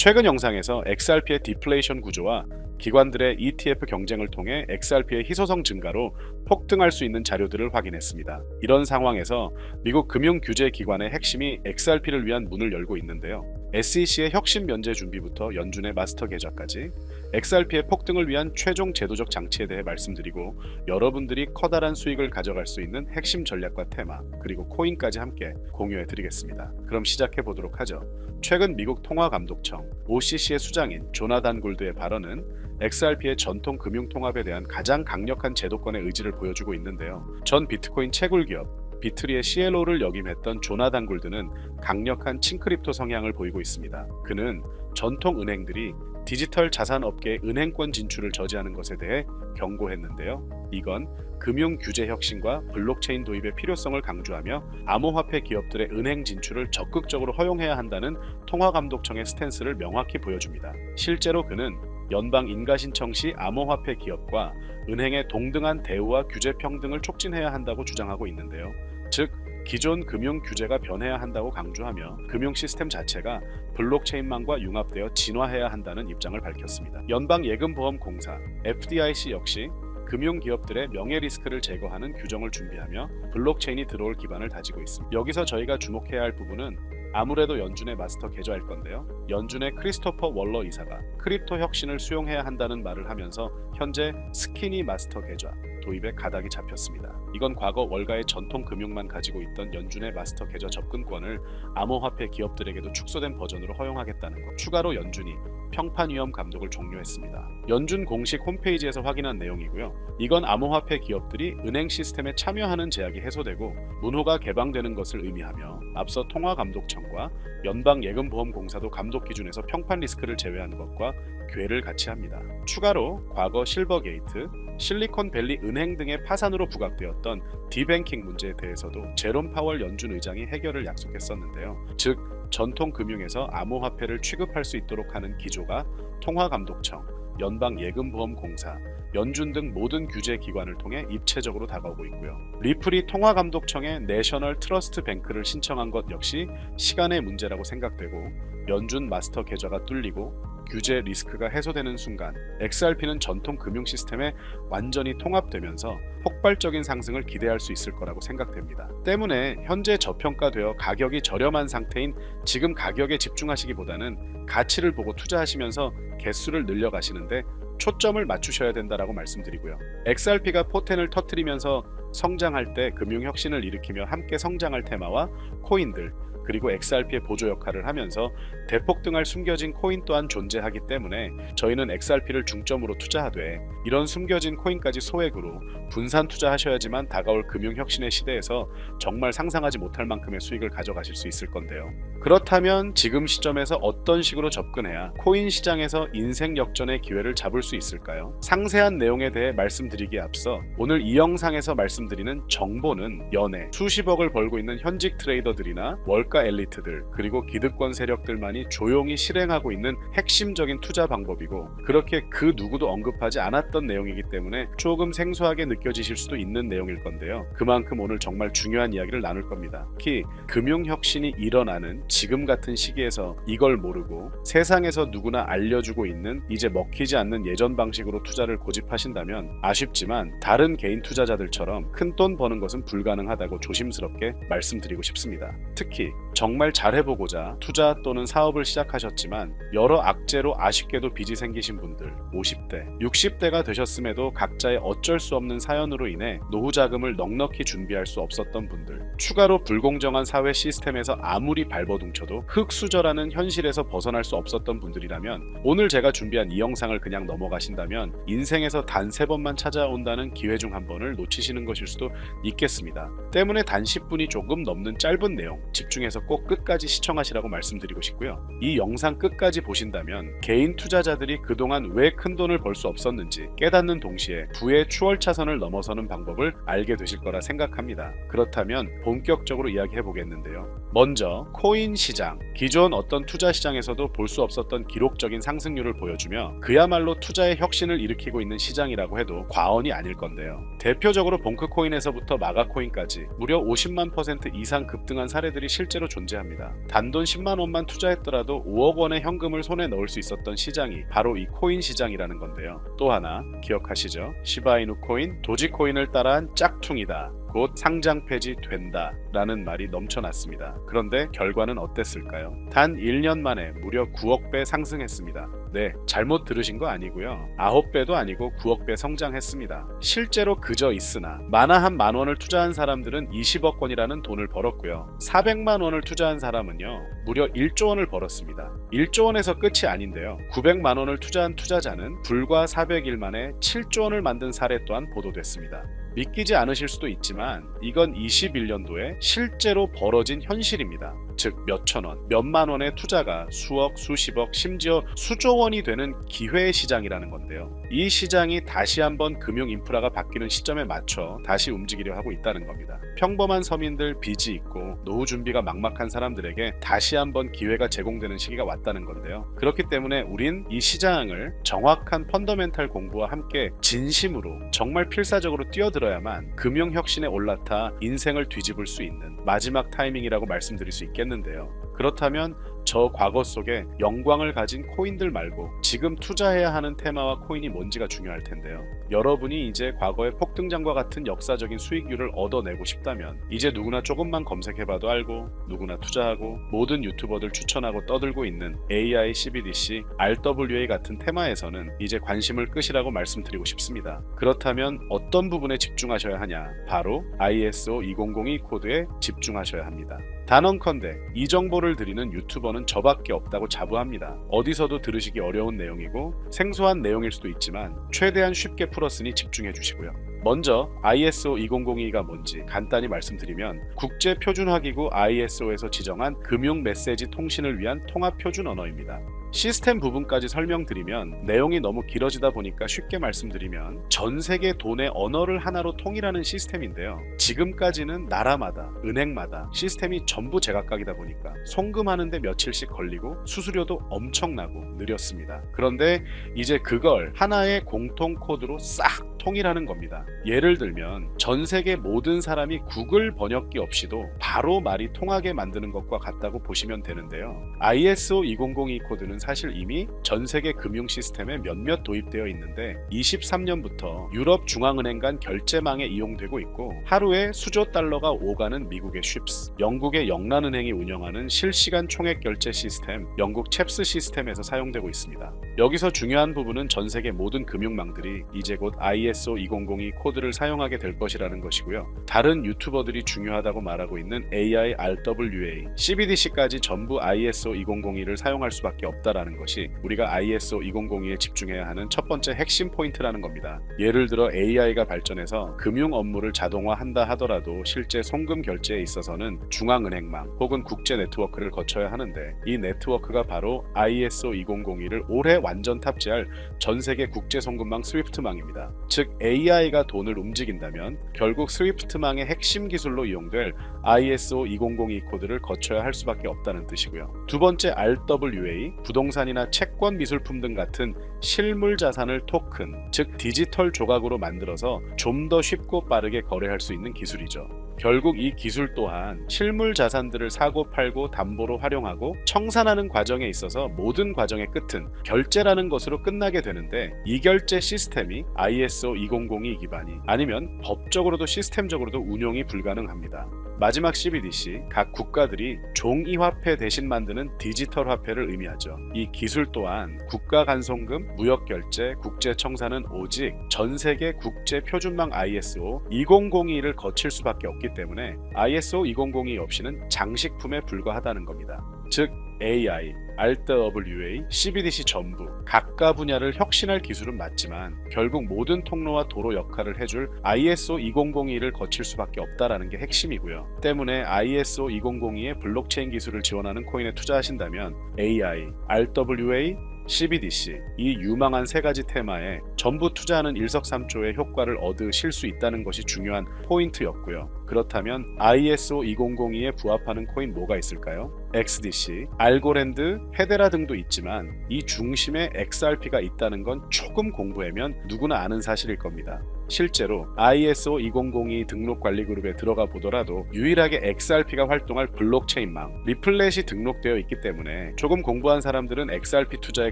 최근 영상에서 XRP의 디플레이션 구조와 기관들의 ETF 경쟁을 통해 XRP의 희소성 증가로 폭등할 수 있는 자료들을 확인했습니다. 이런 상황에서 미국 금융 규제 기관의 핵심이 XRP를 위한 문을 열고 있는데요. SEC의 혁신 면제 준비부터 연준의 마스터 계좌까지 XRP의 폭등을 위한 최종 제도적 장치에 대해 말씀드리고 여러분들이 커다란 수익을 가져갈 수 있는 핵심 전략과 테마 그리고 코인까지 함께 공유해 드리겠습니다. 그럼 시작해 보도록 하죠. 최근 미국 통화감독청 OCC의 수장인 조나단 골드의 발언은 XRP의 전통 금융 통합에 대한 가장 강력한 제도권의 의지를 보여주고 있는데요. 전 비트코인 채굴 기업 비트리의 CLO를 역임했던 조나단 골드는 강력한 칭크립토 성향을 보이고 있습니다. 그는 전통 은행들이 디지털 자산 업계의 은행권 진출을 저지하는 것에 대해 경고했는데요. 이건 금융 규제 혁신과 블록체인 도입의 필요성을 강조하며 암호화폐 기업들의 은행 진출을 적극적으로 허용해야 한다는 통화감독청의 스탠스를 명확히 보여줍니다. 실제로 그는 연방 인가 신청 시 암호화폐 기업과 은행의 동등한 대우와 규제 평등을 촉진해야 한다고 주장하고 있는데요. 즉 기존 금융 규제가 변해야 한다고 강조하며 금융 시스템 자체가 블록체인망과 융합되어 진화해야 한다는 입장을 밝혔습니다. 연방예금보험공사 FDIC 역시 금융 기업들의 명예 리스크를 제거하는 규정을 준비하며 블록체인이 들어올 기반을 다지고 있습니다. 여기서 저희가 주목해야 할 부분은 아무래도 연준의 마스터 계좌일 건데요. 연준의 크리스토퍼 월러 이사가 크립토 혁신을 수용해야 한다는 말을 하면서 현재 스키니 마스터 계좌 도입에 가닥이 잡혔습니다. 이건 과거 월가의 전통 금융만 가지고 있던 연준의 마스터 계좌 접근권을 암호화폐 기업들에게도 축소된 버전으로 허용하겠다는 것. 추가로 연준이 평판 위험 감독을 종료했습니다. 연준 공식 홈페이지에서 확인한 내용이고요. 이건 암호화폐 기업들이 은행 시스템에 참여하는 제약이 해소되고 문호가 개방되는 것을 의미하며 앞서 통화감독청과 연방예금보험공사도 감독 기준에서 평판 리스크를 제외한 것과 궤를 같이 합니다. 추가로 과거 실버게이트, 실리콘밸리 은행 등의 파산으로 부각되었던 디뱅킹 문제에 대해서도 제롬 파월 연준 의장이 해결을 약속했었는데요. 즉 전통 금융에서 암호화폐를 취급할 수 있도록 하는 기조가 통화감독청, 연방예금보험공사, 연준 등 모든 규제 기관을 통해 입체적으로 다가오고 있고요. 리플이 통화감독청에 내셔널 트러스트 뱅크를 신청한 것 역시 시간의 문제라고 생각되고 연준 마스터 계좌가 뚫리고 규제 리스크가 해소되는 순간 XRP는 전통 금융 시스템에 완전히 통합되면서 폭발적인 상승을 기대할 수 있을 거라고 생각됩니다. 때문에 현재 저평가되어 가격이 저렴한 상태인 지금 가격에 집중하시기보다는 가치를 보고 투자하시면서 개수를 늘려가시는데 초점을 맞추셔야 된다라고 말씀드리고요. XRP가 포텐을 터트리면서 성장할 때 금융 혁신을 일으키며 함께 성장할 테마와 코인들 그리고 XRP의 보조 역할을 하면서 대폭 등할 숨겨진 코인 또한 존재하기 때문에 저희는 XRP를 중점으로 투자하되 이런 숨겨진 코인까지 소액으로 분산 투자하셔야지만 다가올 금융 혁신의 시대에서 정말 상상하지 못할 만큼의 수익을 가져가실 수 있을 건데요. 그렇다면 지금 시점에서 어떤 식으로 접근해야 코인 시장에서 인생 역전의 기회를 잡을 수 있을까요? 상세한 내용에 대해 말씀드리기에 앞서 오늘 이 영상에서 말씀드리는 정보는 연애 수십억을 벌고 있는 현직 트레이더들이나 월가 엘리트들 그리고 기득권 세력들만이 조용히 실행하고 있는 핵심적인 투자 방법이고 그렇게 그 누구도 언급하지 않았던 내용이기 때문에 조금 생소하게 느껴지실 수도 있는 내용일 건데요. 그만큼 오늘 정말 중요한 이야기를 나눌 겁니다. 특히 금융 혁신이 일어나는 지금 같은 시기에서 이걸 모르고 세상에서 누구나 알려주고 있는 이제 먹히지 않는 예전 방식으로 투자를 고집하신다면 아쉽지만 다른 개인 투자자들처럼 큰 돈 버는 것은 불가능하다고 조심스럽게 말씀드리고 싶습니다. 특히 정말 잘해보고자 투자 또는 사업을 시작하셨지만 여러 악재로 아쉽게도 빚이 생기신 분들 50대, 60대가 되셨음에도 각자의 어쩔 수 없는 사연으로 인해 노후 자금을 넉넉히 준비할 수 없었던 분들 추가로 불공정한 사회 시스템에서 아무리 발버둥쳐도 흑수저라는 현실에서 벗어날 수 없었던 분들이라면 오늘 제가 준비한 이 영상을 그냥 넘어가신다면 인생에서 단 세 번만 찾아온다는 기회 중 한 번을 놓치시는 것일 수도 있겠습니다. 때문에 단 10분이 조금 넘는 짧은 내용 집중해서 꼭 끝까지 시청하시라고 말씀드리고 싶고요. 이 영상 끝까지 보신다면 개인 투자자들이 그동안 왜 큰 돈을 벌 수 없었는지 깨닫는 동시에 부의 추월 차선을 넘어서는 방법을 알게 되실 거라 생각합니다. 그렇다면 본격적으로 이야기해 보겠는데요. 먼저 코인 시장 기존 어떤 투자 시장에서도 볼 수 없었던 기록적인 상승률을 보여주며 그야말로 투자의 혁신을 일으키고 있는 시장이라고 해도 과언이 아닐 건데요. 대표적으로 봉크코인에서부터 마가코인까지 무려 50만 퍼센트 이상 급등한 사례들이 실제로 실제로 존재합니다. 단돈 10만 원만 투자했더라도 5억 원의 현금을 손에 넣을 수 있었던 시장이 바로 이 코인 시장이라는 건데요. 또 하나 기억하시죠? 시바이누 코인, 도지코인을 따라한 짝퉁이다. 곧 상장 폐지된다 라는 말이 넘쳐났습니다. 그런데 결과는 어땠을까요? 단 1년 만에 무려 9억 배 상승했습니다. 네, 잘못 들으신 거 아니고요. 9배도 아니고 9억 배 성장했습니다. 실제로 그저 있으나 만화 한 만 원을 투자한 사람들은 20억 원이라는 돈을 벌었고요. 400만 원을 투자한 사람은요. 무려 1조 원을 벌었습니다. 1조 원에서 끝이 아닌데요. 900만 원을 투자한 투자자는 불과 400일 만에 7조 원을 만든 사례 또한 보도됐습니다. 믿기지 않으실 수도 있지만 이건 21년도에 실제로 벌어진 현실입니다. 즉 몇천 원, 몇만 원의 투자가 수억, 수십억, 심지어 수조 원이 되는 기회의 시장이라는 건데요. 이 시장이 다시 한번 금융 인프라가 바뀌는 시점에 맞춰 다시 움직이려 하고 있다는 겁니다. 평범한 서민들 빚이 있고 노후 준비가 막막한 사람들에게 다시 한번 기회가 제공되는 시기가 왔다는 건데요. 그렇기 때문에 우린 이 시장을 정확한 펀더멘탈 공부와 함께 진심으로 정말 필사적으로 뛰어들어야만 금융 혁신에 올라타 인생을 뒤집을 수 있는 마지막 타이밍이라고 말씀드릴 수 있겠 는데요. 그렇다면 저 과거 속에 영광을 가진 코인들 말고 지금 투자해야 하는 테마와 코인이 뭔지가 중요할 텐데요. 여러분이 이제 과거의 폭등장과 같은 역사적인 수익률을 얻어내고 싶다면 이제 누구나 조금만 검색해봐도 알고 누구나 투자하고 모든 유튜버들 추천하고 떠들고 있는 AI, CBDC, RWA 같은 테마에서는 이제 관심을 끄시라고 말씀드리고 싶습니다. 그렇다면 어떤 부분에 집중하셔야 하냐? 바로 ISO 2002 코드에 집중하셔야 합니다. 단언컨대 이 정보를 드리는 유튜버는 저밖에 없다고 자부합니다. 어디서도 들으시기 어려운 내용이고 생소한 내용일 수도 있지만 최대한 쉽게 풀었으니 집중해 주시고요. 먼저 ISO 2002가 뭔지 간단히 말씀드리면 국제 표준화기구 ISO에서 지정한 금융 메시지 통신을 위한 통합 표준 언어입니다. 시스템 부분까지 설명드리면 내용이 너무 길어지다 보니까 쉽게 말씀드리면 전 세계 돈의 언어를 하나로 통일하는 시스템인데요. 지금까지는 나라마다 은행마다 시스템이 전부 제각각이다 보니까 송금하는데 며칠씩 걸리고 수수료도 엄청나고 느렸습니다. 그런데 이제 그걸 하나의 공통 코드로 싹 통일하는 겁니다. 예를 들면 전 세계 모든 사람이 구글 번역기 없이도 바로 말이 통하게 만드는 것과 같다고 보시면 되는데요. ISO 2002 코드는 사실 이미 전 세계 금융 시스템에 몇몇 도입되어 있는데 23년부터 유럽 중앙은행 간 결제망에 이용되고 있고 하루에 수조 달러가 오가는 미국의 쉽스, 영국의 영란은행이 운영하는 실시간 총액 결제 시스템 영국 챕스 시스템에서 사용되고 있습니다. 여기서 중요한 부분은 전 세계 모든 금융망들이 이제 곧 ISO 2002 코드를 사용하게 될 것이라는 것이고요. 다른 유튜버들이 중요하다고 말하고 있는 AI, RWA, CBDC까지 전부 ISO 2002를 사용할 수밖에 없다 라는 것이 우리가 ISO 2002에 집중해야 하는 첫 번째 핵심 포인트라는 겁니다. 예를 들어 AI가 발전해서 금융 업무를 자동화한다 하더라도 실제 송금 결제에 있어서는 중앙은행망 혹은 국제 네트워크를 거쳐야 하는데 이 네트워크가 바로 ISO 2002를 올해 완전 탑재할 전 세계 국제 송금망 스위프트망입니다. 즉 AI가 돈을 움직인다면 결국 스위프트망의 핵심 기술로 이용될 ISO 2002 코드를 거쳐야 할 수밖에 없다는 뜻이고요. 두 번째 RWA 부동 산이나 채권 미술품 등 같은 실물 자산을 토큰 즉 디지털 조각으로 만들어서 좀 더 쉽고 빠르게 거래할 수 있는 기술이죠. 결국 이 기술 또한 실물 자산들을 사고 팔고 담보로 활용하고 청산하는 과정에 있어서 모든 과정의 끝은 결제라는 것으로 끝나게 되는데 이 결제 시스템이 ISO 2002 기반이 아니면 법적으로도 시스템적으로도 운용이 불가능합니다. 마지막 CBDC 각 국가들이 종이 화폐 대신 만드는 디지털 화폐를 의미하죠. 이 기술 또한 국가 간송금, 무역 결제, 국제 청산은 오직 전 세계 국제 표준망 ISO 2002를 거칠 수밖에 없기 때문에 ISO 2002 없이는 장식품에 불과하다는 겁니다. 즉 AI, RWA, CBDC 전부 각가 분야를 혁신할 기술은 맞지만 결국 모든 통로와 도로 역할을 해줄 ISO 2002를 거칠 수밖에 없다라는 게 핵심이고요. 때문에 ISO 2002의 블록체인 기술을 지원하는 코인에 투자하신다면 AI, RWA, CBDC 이 유망한 세 가지 테마에 전부 투자하는 일석삼조의 효과를 얻으실 수 있다는 것이 중요한 포인트였고요. 그렇다면 ISO 2002에 부합하는 코인 뭐가 있을까요? XDC, 알고랜드, 헤데라 등도 있지만 이 중심에 XRP가 있다는 건 조금 공부하면 누구나 아는 사실일 겁니다. 실제로 ISO 2002 등록 관리 그룹에 들어가 보더라도 유일하게 XRP가 활동할 블록체인망 리플렛이 등록되어 있기 때문에 조금 공부한 사람들은 XRP 투자에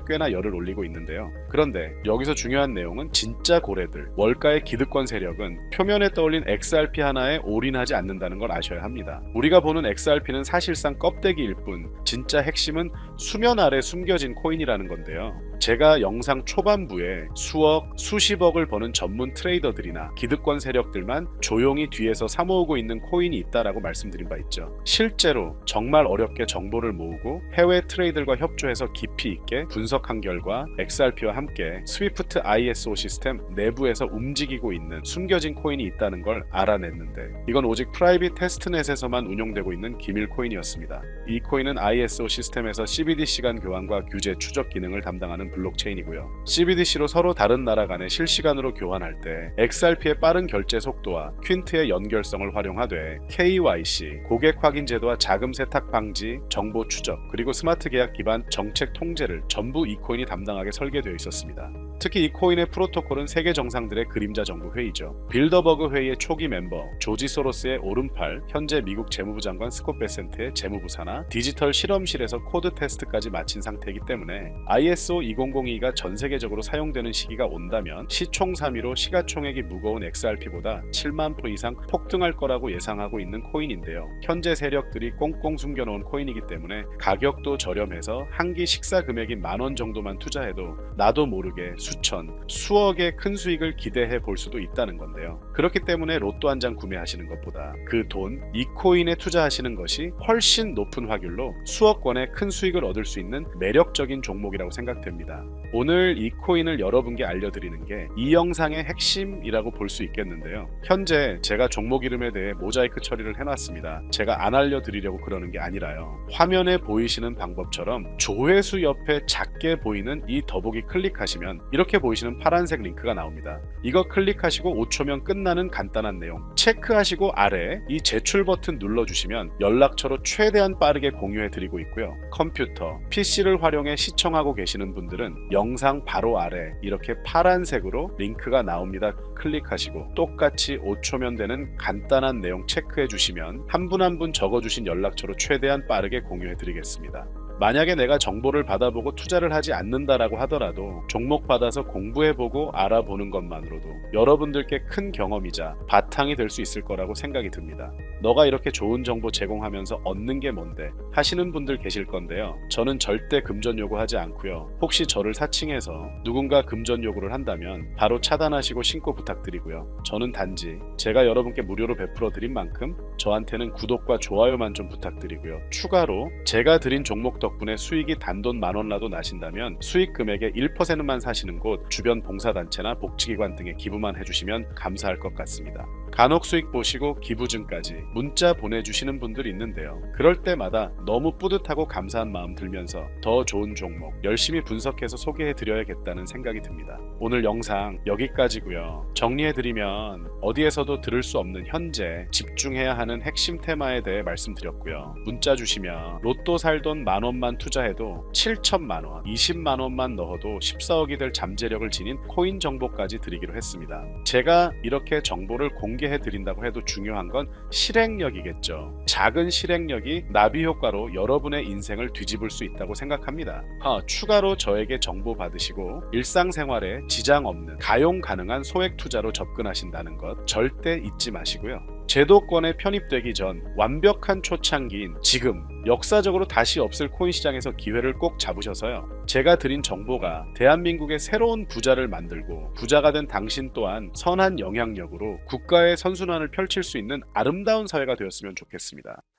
꽤나 열을 올리고 있는데요. 그런데 여기서 중요한 내용은 진짜 고래들 월가의 기득권 세력은 표면에 떠올린 XRP 하나에 올인하지 않는다는 걸 아셔야 합니다. 우리가 보는 XRP는 사실상 껍데기일 뿐 진짜 핵심은 수면 아래 숨겨진 코인이라는 건데요. 제가 영상 초반부에 수억, 수십억을 버는 전문 트레이더들이나 기득권 세력들만 조용히 뒤에서 사모으고 있는 코인이 있다라고 말씀드린 바 있죠. 실제로 정말 어렵게 정보를 모으고 해외 트레이들과 협조해서 깊이 있게 분석한 결과 XRP와 함께 스위프트 ISO 시스템 내부에서 움직이고 있는 숨겨진 코인이 있다는 걸 알아냈는데 이건 오직 프라이빗 테스트넷에서만 운용되고 있는 기밀 코인이었습니다. 이 코인은 ISO 시스템에서 CBDC 간 교환과 규제 추적 기능을 담당하는 블록체인이고요. CBDC로 서로 다른 나라 간에 실시간으로 교환할 때 XRP의 빠른 결제 속도와 퀸트의 연결성을 활용하되 KYC, 고객 확인 제도와 자금 세탁 방지, 정보 추적, 그리고 스마트 계약 기반 정책 통제를 전부 이 코인이 담당하게 설계되어 있었습니다. 특히 이 코인의 프로토콜은 세계 정상들의 그림자 정부 회의죠. 빌더버그 회의의 초기 멤버 조지 소로스의 오른팔, 현재 미국 재무부 장관 스콧 베센트의 재무부 산하, 디지털 실험실에서 코드 테스트까지 마친 상태이기 때문에 ISO 2002가 전 세계적으로 사용되는 시기가 온다면 시총 3위로 시가총액이 무거운 XRP보다 7만 프로 이상 폭등할 거라고 예상하고 있는 코인인데요. 현재 세력들이 꽁꽁 숨겨놓은 코인이기 때문에 가격도 저렴해서 한 끼 식사 금액이 만원 정도만 투자해도 나도 모르게 수천, 수억의 큰 수익을 기대해 볼 수도 있다는 건데요. 그렇기 때문에 로또 한 장 구매하시는 것보다 그 돈, 이 코인에 투자하시는 것이 훨씬 높은 확률로 수억 원의 큰 수익을 얻을 수 있는 매력적인 종목이라고 생각됩니다. 오늘 이 코인을 여러분께 알려드리는 게 이 영상의 핵심이라고 볼 수 있겠는데요. 현재 제가 종목 이름에 대해 모자이크 처리를 해놨습니다. 제가 안 알려드리려고 그러는 게 아니라요. 화면에 보이시는 방법처럼 조회수 옆에 작게 보이는 이 더보기 클릭하시면 이렇게 보이시는 파란색 링크가 나옵니다. 이거 클릭하시고 5초면 끝나는 간단한 내용 체크하시고 아래 이 제출 버튼 눌러주시면 연락처로 최대한 빠르게 공유해 드리고 있고요. 컴퓨터, PC를 활용해 시청하고 계시는 분들은 영상 바로 아래 이렇게 파란색으로 링크가 나옵니다. 클릭하시고 똑같이 5초면 되는 간단한 내용 체크해 주시면 한 분 한분 적어주신 연락처로 최대한 빠르게 공유해 드리겠습니다. 만약에 내가 정보를 받아보고 투자를 하지 않는다라고 하더라도 종목 받아서 공부해보고 알아보는 것만으로도 여러분들께 큰 경험이자 바탕이 될 수 있을 거라고 생각이 듭니다. 너가 이렇게 좋은 정보 제공하면서 얻는 게 뭔데 하시는 분들 계실 건데요. 저는 절대 금전 요구하지 않고요. 혹시 저를 사칭해서 누군가 금전 요구를 한다면 바로 차단하시고 신고 부탁드리고요. 저는 단지 제가 여러분께 무료로 베풀어 드린 만큼 저한테는 구독과 좋아요만 좀 부탁드리고요. 추가로 제가 드린 종목 덕분에 수익이 단돈 만 원라도 나신다면 수익 금액의 1%만 사시는 곳 주변 봉사단체나 복지기관 등에 기부만 해주시면 감사할 것 같습니다. 간혹 수익 보시고 기부증까지 문자 보내주시는 분들이 있는데요. 그럴 때마다 너무 뿌듯하고 감사한 마음 들면서 더 좋은 종목 열심히 분석해서 소개해 드려야겠다는 생각이 듭니다. 오늘 영상 여기까지고요. 정리해 드리면 어디에서도 들을 수 없는 현재 집중해야 하는 핵심 테마에 대해 말씀드렸고요. 문자 주시면 로또 살 돈 만 원만 투자해도 7천만 원, 20만 원만 넣어도 14억이 될 잠재력을 지닌 코인 정보까지 드리기로 했습니다. 제가 이렇게 정보를 공개해 드린다고 해도 중요한 건 실행력이겠죠. 작은 실행력이 나비 효과로 여러분의 인생을 뒤집을 수 있다고 생각합니다. 아, 추가로 저에게 정보 받으시고 일상생활에 지장 없는 가용 가능한 소액 투자로 접근하신다는 것 절대 잊지 마시고요. 제도권에 편입되기 전 완벽한 초창기인 지금 역사적으로 다시 없을 코인 시장에서 기회를 꼭 잡으셔서요. 제가 드린 정보가 대한민국의 새로운 부자를 만들고 부자가 된 당신 또한 선한 영향력으로 국가의 선순환을 펼칠 수 있는 아름다운 사회가 되었으면 좋겠습니다.